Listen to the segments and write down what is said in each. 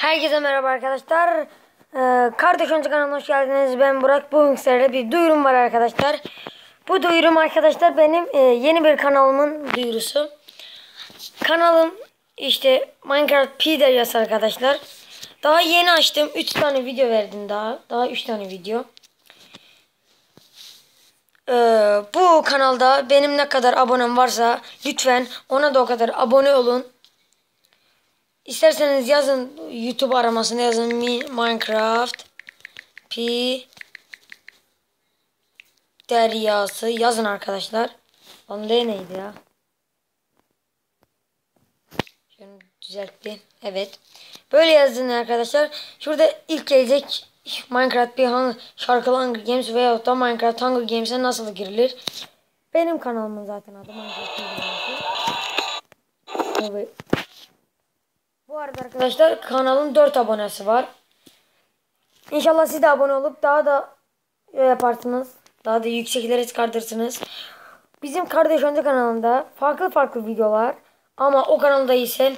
Herkese merhaba arkadaşlar. Ee, Kardeş Oyuncu kanalına hoş geldiniz. Ben Burak. Bugün sizlere bir duyurum var arkadaşlar. Bu duyurum arkadaşlar benim e, yeni bir kanalımın duyurusu. Kanalım işte Minecraft P deryası arkadaşlar. Daha yeni açtım. 3 tane video verdim daha. Daha 3 tane video. Ee, bu kanalda benim ne kadar abonem varsa lütfen ona da o kadar abone olun. İsterseniz yazın YouTube aramasına yazın Mi- Minecraft P deryası yazın arkadaşlar. Onun D neydi ya? Şunu düzeltti. Evet. Böyle yazın arkadaşlar. Şurada ilk gelecek Minecraft bir hangi şarkılı Hunger Games veya da Minecraft Hunger Games'e nasıl girilir? Benim kanalımın zaten adı Minecraft. Evet. Bu arada arkadaşlar kanalın 4 abonesi var. İnşallah siz de abone olup daha da yaparsınız. Daha da yükseklere çıkartırsınız. Bizim Kardeş Önce kanalında farklı farklı videolar ama o kanalda ise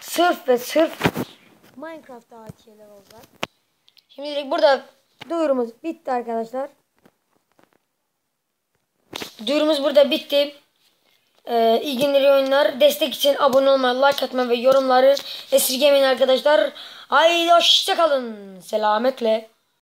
sırf ve sırf Minecraft'ta ait şeyler olacak. Şimdilik burada duyurumuz bitti arkadaşlar. Duyurumuz burada bitti. Ee, iyi günler oyunlar. Destek için abone olmayı, like atmayı ve yorumları esirgemeyin arkadaşlar. Haydi hoşçakalın. Selametle.